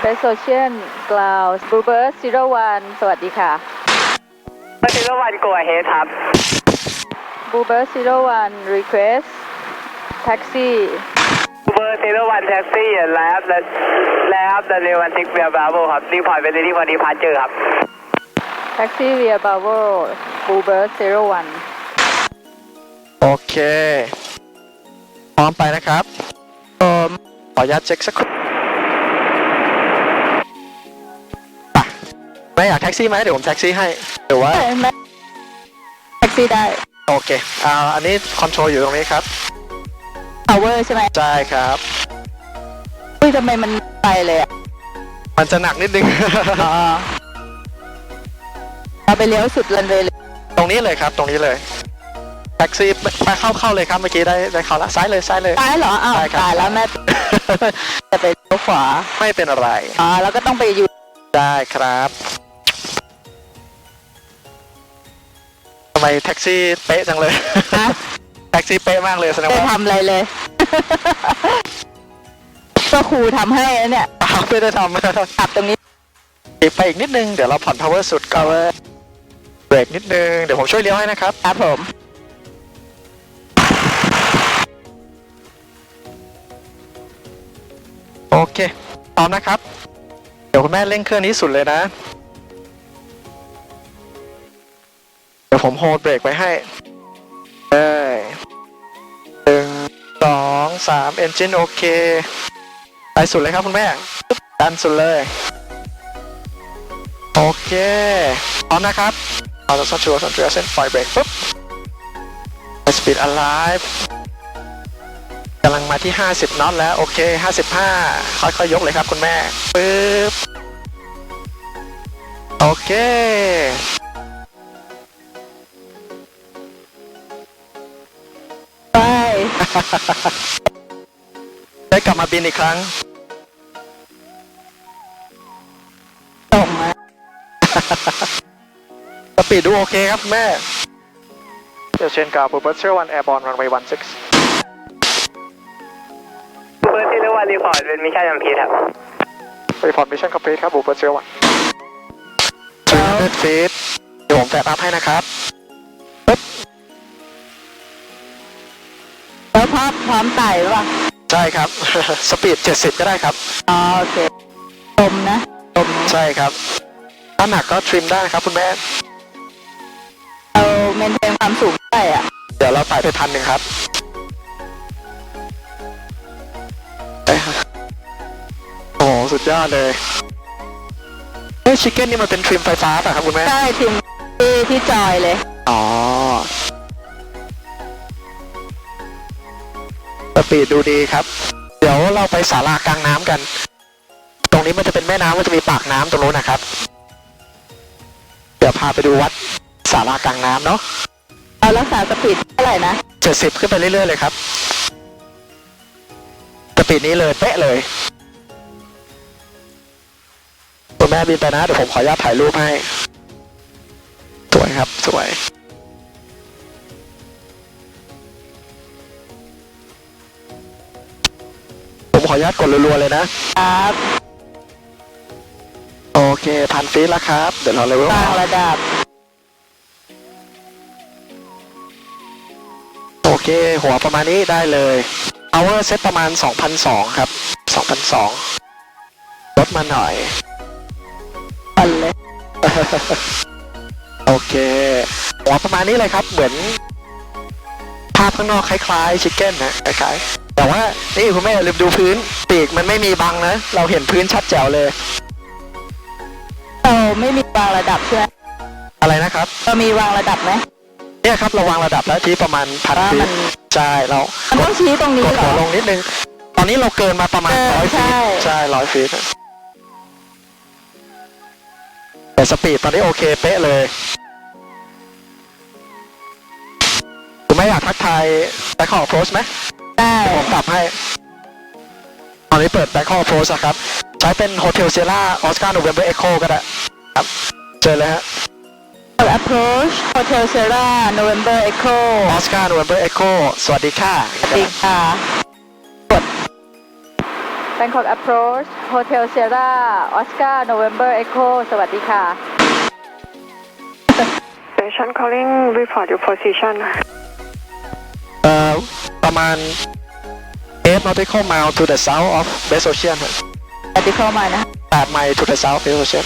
เบสโซเชียนกลาวส์บูเบิร์ตซีโร่วันสวัสดีค่ะเบอร์ซีโร่วันโกเฮดครับบูเบิร์ตซีโร่วันรีเควสแท็กซี่เบอร์ซีโร่วันแท็กซี่ไลฟ์และไลฟ์เดลิวันซิกเบียร์บราโวครับรีพอร์ตเป็นที่วันดีพาร์เจอร์ครับแท็กซี่เวียบาโวบูเบิร์ตซีโร่วันโอเค พร้อมไปนะครับเอ่อขออนุญาตเช็คสักครู่ ไม่อยากแท็กซี่ไหมเดี๋ยวผมแท็กซี่ให้หรือว่าแท็กซี่ได้โอเคอ่าอันนี้คอนโทรลอยู่ตรงนี้ครับ power ใช่ไหมใช่ครับ อุ้ยทำไมมันไปเลยอะมันจะหนักนิดนึง อ๋อเราไปเลี้ยวสุดรันเวย์เลยตรงนี้เลยครับ ตรงนี้เลยแท็กซี่ไปเข้าเข้าเลยครับเมื่อกี้ได้ได้เข้าละซ้ายเลยซ้ายเลย ซ้ายเหรออ้าวใช่ครับ ตายแล้วแม่ จะไปเลี้ยวขวาไม่เป็นอะไร อ๋อแล้วก็ต้องไปอยู่ได้ครับำไมแท็กซี่เป๊ะจังเลยนะแท็กซี่เป๊ะมากเลยแสดงไม่ว่าทำอะไรเลย ก็ครูทำให้นะเนี่ยเปล่าไม่ได้ทำขับตรงนี้อีกไปอีกนิดนึง เดี๋ยวเราผ่อน power สุดก่อนเบรกนิดนึง เดี๋ยวผมช่วยเลี้ยวให้นะครับ ครับผม โอเคพร้อมนะครับ เดี๋ยวคุณแม่เร่งเครื่องนี้สุดเลยนะ ดี๋ยวผมโฮลเบรกไว้ให้เอ้ยหนึ่งสองสามเอนจินโอเค ไปสุดเลยครับคุณแม่ปึ๊บดันสุดเลย โอเค พร้อมนะครับเอาตัวสันชัวสันชัวเส้นปล่อยเบรกปุ๊บ Speed Alive กำลังมาที่ 50น็อตแล้ว โอเค 55 ค่อยๆยกเลยครับคุณแม่ปึ๊บ โอเค ได้กลับมาบินอีกครั้งส่งมาสปีดดูโอเคครับคุณแม่ เดี๋ยวเชนกาวบูเบิร์ตเชอร์วันแอร์บอลรันเวย์วันซิกเบอร์ซีโร่วันรีพอร์ตเป็นมิชชั่นยัมพีครับรีพอร์ตมิชชั่นคอมพลีทครับบูเบิร์ตเชอร์วัน300ฟีตเดี๋ยวผมแฟลอัพให้นะครับ แล้วพร้อมพร้อมไต่หรือเปล่าใช่ครับ สปีด70 ก็ได้ครับ อ๋อโอเคลมนะลมใช่ครับ ถ้าหนักก็ทริมได้นะครับคุณแม่ เราเมนเทนความสูงได้อะเดี๋ยวเราไต่ไปพันหนึ่งครับเอ้ยโอ้โหสุดยอดเลยเฮ้ยชิคเก้นนี่มันเป็นทริมไฟฟ้าป่ะครับคุณแม่ ใช่ทีมที่ที่จอยเลย อ๋อ สปีดดูดีครับ เดี๋ยวเราไปศาลากลางน้ำกัน ตรงนี้มันจะเป็นแม่น้ำมันจะมีปากน้ำตรงนู้นนะครับ เดี๋ยวพาไปดูวัดศาลากลางน้ำเนาะเอารักษาสปีดเท่าไหร่นะเจ็ดสิบขึ้นไปเรื่อยๆเลยครับสปีดนี้เลยเป๊ะเลยคุณแม่บินไปนะเดี๋ยวผมขออนุญาตถ่ายรูปให้ สวยครับสวย ขออนุญาตกดรัวๆเลยนะครับ โอเคพันฟีตแล้วครับ เดี๋ยวเราเลเวลบางระดับ โอเค หัวประมาณนี้ได้เลย power set ประมาณ2,200ครับ2,200ลดมาหน่อย ปันเลย โอเค หัวประมาณนี้เลยครับ เหมือน ภาพข้างนอกคล้ายๆชิคเก้นนะคล้ายๆแต่ว่านี่คุณแม่อย่าลืมดูพื้นปีกมันไม่มีบังนะ เราเห็นพื้นชัดแจ๋วเลยเราไม่มีวางระดับใช่ไหมอะไรนะครับเรามีวางระดับไหมเนี่ยครับเราวางระดับแล้วที่ประมาณพันว่าฟีมัตนใช่เรามันต้องชี้ตรงนี้กดเหรหัอวลงนิดนึง ตอนนี้เราเกินมาประมาณเออร้อยฟีตใช่ใช่ร้อยฟีตแต่สปีดตอนนี้โอเคเป๊ะเลย อยากทักทายแบ็คฮอลโพสไหมได้ผมปรับให้ ตอนนี้เปิดแบ็คฮอลโพสครับ ใช้เป็นโฮเทลเซล่าออสการ์โนเวมเบอร์เอ็กโคก็ได้ครับ เจอเลยฮะ approach hotel Sierra November Echo ออสการ์โนเวมเบอร์เอ็กโคสวัสดีค่ะ สวัสดีค่ะ กด Bangkok Approach Hotel Sierra Oscar November Echo สวัสดีค่ะ Station calling report your position เอ่อ ประมาณ 8 nautical mile to the south of West Ocean ครับสวัสดีเข้ามานะ8 mile to the south West Ocean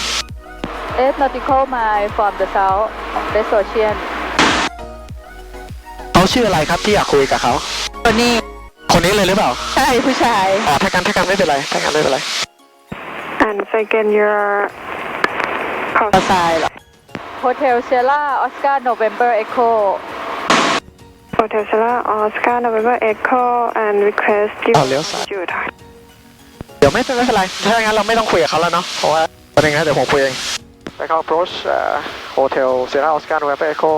8 nautical mile from the south West Ocean เขาชื่ออะไรครับที่อยากคุยกับเขาคนนี้ คนนี้เลยหรือเปล่า ใช่ผู้ชายอ๋อถ้ากันถ้ากันไม่เป็นไรถ้ากันไม่เป็นไร and second your call ภาษาเหรอ Hotel Sierra Oscar November Echo Hotel Sierra Oscar November Echo and request you อ๋อเลี้ยวซ้าย altitude เดี๋ยวไม่เป็นไม่เป็นไร ถ้างั้นเราไม่ต้องคุยกับเขาแล้วเนาะ เพราะว่าประเด็นนั้นเดี๋ยวผมคุยเอง ไปเข้า approach เอ่อ hotel Sierra Oscar November Echo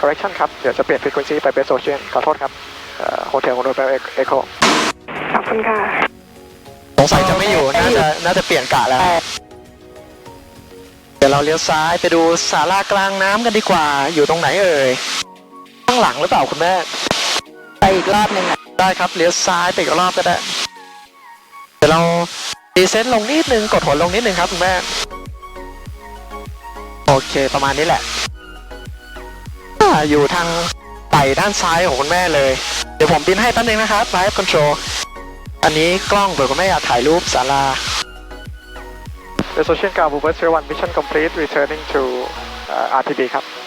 correction ครับ เดี๋ยวจะเปลี่ยน frequency ไป West Ocean ขอโทษครับเอ่อ hotel November Echo ขอบคุณค่ะ สงสัยจะไม่อยู่ น่าจะ น่าจะเปลี่ยนกะแล้วเดี๋ยวเราเลี้ยวซ้ายไปดูศาลากลางน้ำกันดีกว่า อยู่ตรงไหนเอ่ยข้างหลังหรือเปล่าคุณแม่ ไปอีกรอบหนึ่งอะได้ครับเลี้ยวซ้ายไปอีกรอบก็ได้ เดี๋ยวเราดีเซนต์ลงนิดนึงกดหัวลงนิดนึงครับคุณแม่ โอเคประมาณนี้แหละอ่าอยู่ทางไต่ด้านซ้ายของคุณแม่เลย เดี๋ยวผมบินให้แป๊บนึงนะครับ Live Control อันนี้กล้องเผื่อคุณแม่อยากถ่ายรูปศาลา The Social Guard Boober 01 Mission Complete Returning to uh, RTB ครับบู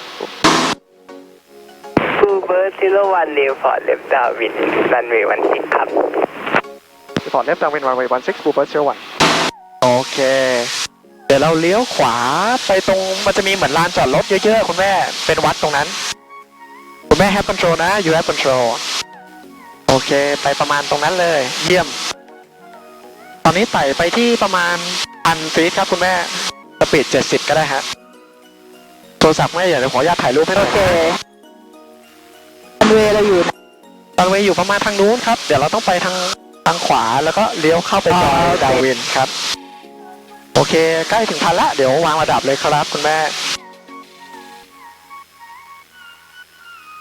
เบอร์ซิโรวันเรีพอร์ตเลฟดาวินรันเวย์วันสิบครับ Report left downwind runway 16 Boober 01โอเค เดี๋ยวเราเลี้ยวขวาไปตรงมันจะมีเหมือนลานจอดรถเยอะๆ คุณแม่ เป็นวัดตรงนั้น คุณแม่ have control นะ you have control โอเค ไปประมาณตรงนั้นเลย เยี่ยม ตอนนี้ไต่ไปที่ประมาณพันฟีตครับคุณแม่สปีด70ก็ได้ฮะโทรศัพท์แม่อย่าเดี๋ยวขออนุญาตถ่ายรูปให้หน่โออยเครัน เวย์เราอยู่นะตอนเวย์อยู่ประมาณทางนู้นครับ เดี๋ยวเราต้องไปทางทางขวาแล้วก็เลี้ยวเข้าไปจอยดาวินครับ โอเค ใกล้ถึงพันละ เดี๋ยววางระดับเลยครับคุณแม่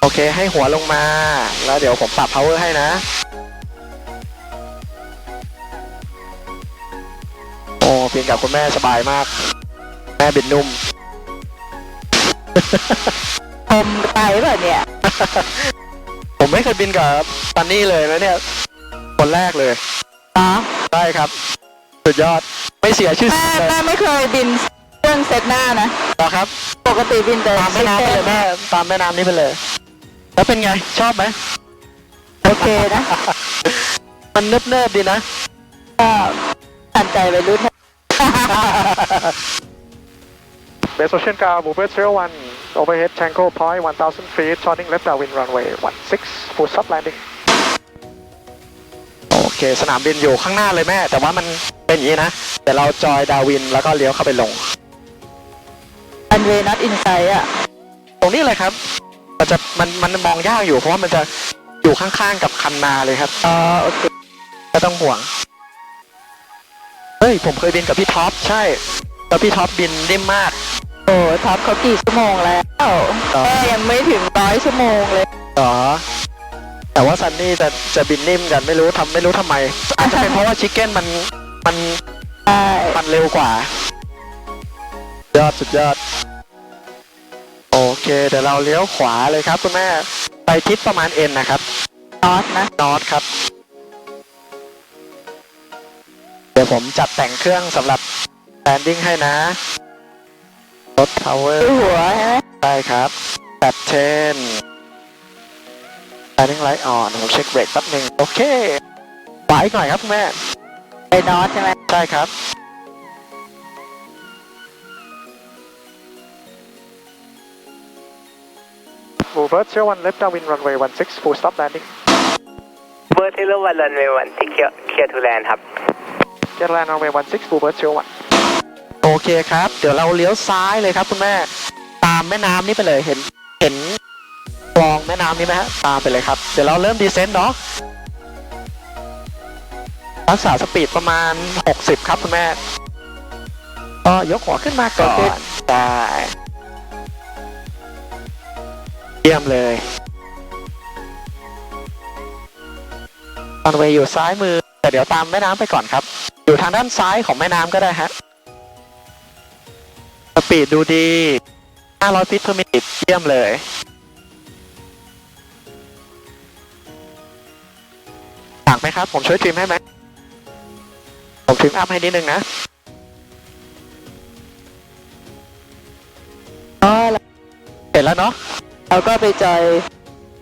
โอเค ให้หัวลงมา แล้วเดี๋ยวผมปรับ power ให้นะ โอ้บินกับคุณแม่สบายมาก แม่บินนุ่มผมไปแบบเนี่ยผม ไม่เคยบินกับตันนี่เลยนะเนี่ย คนแรกเลยอ๋อได้ครับ สุดยอด ไม่เสียชื่อแม่เสียงเลยแม่ไม่เคยบินเครื่องเซตหน้านะ นะครับ ปกติบินแต่ตามแม่น้ำไปเลยแม่ ตามแม่น้ำนี้ไปเลย แล้วเป็นไง ชอบไหม โอเคนะ มันเนิบเนิบๆดีนะ ก็ทันใจไปรุ่น Base Ocean Car Movement 01 Overhead Tango Point 1000 feet Turning left downwind runway 16 full stop landing โอเค สนามบินอยู่ข้างหน้าเลยแม่ แต่ว่ามันเป็นอย่างนี้นะ เดี๋ยวเราจอยดาวินแล้วก็เลี้ยวเข้าไปลงรันเวย์นัดอินไซด์อะ ตรงนี้เลยครับ มันจะมันมันมองยากอยู่เพราะว่ามันจะอยู่ข้างๆกับคันนาเลยครับอ๋อโอเคไม่ต้องห่วง เฮ้ย ผมเคยบินกับพี่ท็อป ใช่ แล้วพี่ท็อปบินนิ่มมากโอ้ ท็อปเขากี่ชั่วโมงแล้วอ๋อแม่ยังไม่ถึงร้อยชั่วโมงเลยเหรอ แต่ว่าซันนี่จะจะบินนิ่มกันไม่รู้ทำไม่รู้ทำไม อาจจะเป็นเพราะว่าชิคเก้นมันมันใช่มันเร็วกว่า ยอดสุดยอด โอเค เดี๋ยวเราเลี้ยวขวาเลยครับคุณแม่ ไปทิศประมาณเอ็นนะครับนอตนะนอตครับ เดี๋ยวผมจัดแต่งเครื่องสำหรับแลนดิ้งให้นะ รถพาวเวอดูร์หัวใช่ไหมได้ครับแปดเชน landing light on ผมเช็คเบรกแป๊บหนึ่งโอเคขวาอีกหน่อยครับคุณแม่ไปนอตใช่ไหมใช่ครับ Movert 01 left downwind runway 16 full stop landing เบอร์ซิโรวันรันเวย์วันสิบเคลียร์ทูแลนด์ครับ Get land runway 16 Movert 01 โอเคครับ เดี๋ยวเราเลี้ยวซ้ายเลยครับ คุณแม่ ตามแม่น้ำนี้ไปเลยเห็นเห็นคลองแม่น้ำนี้ไหมฮะตามไปเลยครับ เดี๋ยวเราเริ่มดีเซนต์เนาะรักษาสปีดประมาณ 60 ครับคุณแม่ก็ยกหัวขึ้นมาก่อนได้เยี่ยมเลยรันเวย์อยู่ซ้ายมือแต่เดี๋ยวตามแม่น้ำไปก่อนครับ อยู่ทางด้านซ้ายของแม่น้ำก็ได้ฮะ ปีดดูดี 500 ฟิต per minute เยี่ยมเลย ต่างไหมครับ ผมช่วยทริมให้ไหม ผมทริมอัพให้นิดนึงนะอ๋อเห็นแล้วเนาะเราก็ไปจอย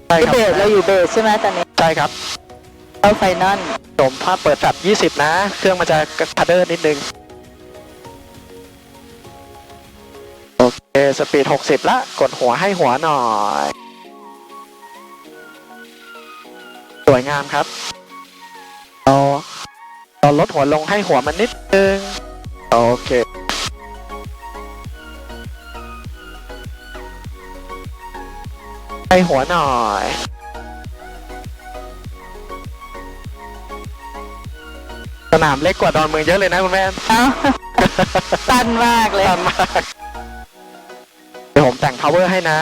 ใช่ครับเบสเราอยู่เบสใช่ไหมตอนนี้ใช่ครับ เข้าไฟนอล ผมถ้าเปิดแฟลช20 นะ เครื่องมันจะกระทัดเดินนิดนึง โอเคสปีด60ละ กดหัวให้หัวหน่อย สวยงามครับ เราเราลดหัวลงให้หัวมันนิดนึง โอเคให้หัวหน่อยสนามเล็กกว่าดอนเมืองเยอะเลยนะคุณแม่เอ้าตันมากเลยตันมากเดี๋ยวผมแต่ง power ให้นะ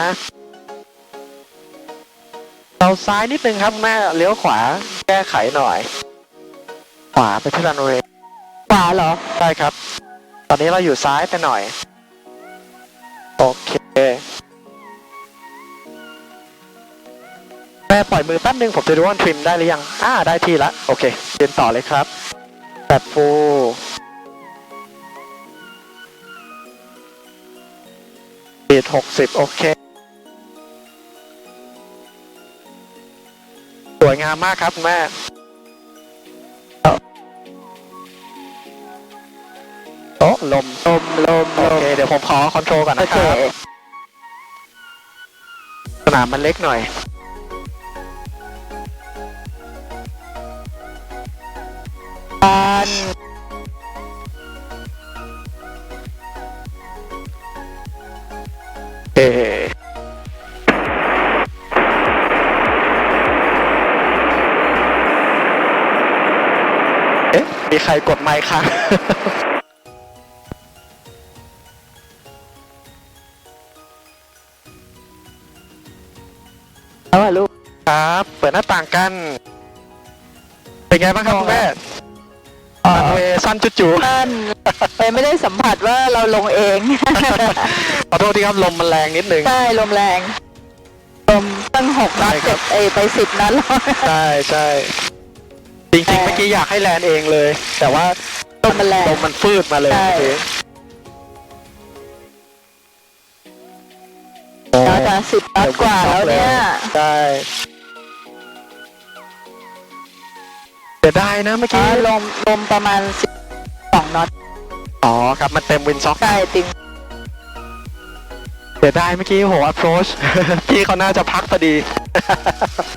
เราซ้ายนิดนึงครับแม่เลี้ยวขวาแก้ไขหน่อย ขวาไปที่รันเวย์ขวาเหรอใช่ครับ ตอนนี้เราอยู่ซ้ายไปหน่อย โอเค แม่ปล่อยมือแป๊บนึงผมจะดูว่าทริมได้หรือยัง อ่าได้ที่ละ โอเคเดินต่อเลยครับแบบฟู ปีดหกสิบโอเค สวยงามมากครับคุณแม่โอ้ลม ลม ลม โอลมเค เดี๋ยวผมขอคอนโทรลก่อนโอนะคเครับ สนามมันเล็กหน่อยตัน เอ๊ะ มีใครกดไมค์ค่ะแล้วอะลูกครับ เปิดหน้าต่างกัน เป็นไงบ้างครับคุณแม่ รันเวย์สั้นจุ๋ตันไปไม่ได้สัมผัสว่าเราลงเอง ขอโทษที่ครับลมมันแรงนิดนึง ใช่ลมแรง ลมตั้งหกนัดใช่ครัเจ็บ ดเอยไปสิบนัดแล้ว ใช่ใช่จริงๆเมื่อกี้อยากให้แลนเองเลย แต่ว่าลมมันแรงลมมันฟืดมาเลยใช่ เมื่อกี้น่าจะสิบนัดกว่าแล้วเนี่ยใช่เสียดายนะเมื่ออ๋อกี้ลมลมประมาณสิ อ๋อครับมันเต็มวินซ็อกใช่ติงเสียดายเมื่อกี้โห approach พี่เขาน่าจะพักพอดี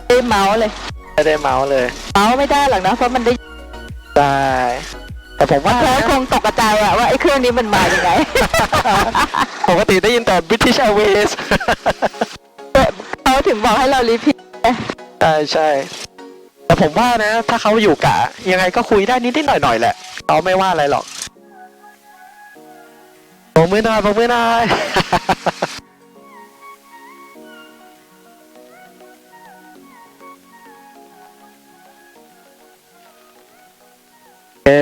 ได้เมาส์เลย ไม่ได้เมาส์เลย เมาส์ไม่ได้หรอกนะ เพราะมันได้ได้ แต่ผมว่าเพราะนะคงตกกระจายอะว่าไอ้เครื่องนี้มันมาอย่างไง ปกติได้ยินแต่ British Airways เขาถึงบอกให้เรารีพีทใช่ใช่ แต่ผมว่านะ ถ้าเขาอยู่กะ ยังไงก็คุยได้นิดนิดหน่อยหน่อยๆแหละเขาไม่ว่าอะไรหรอก โบกมือหน่อยโบกมือหน่อยเอ้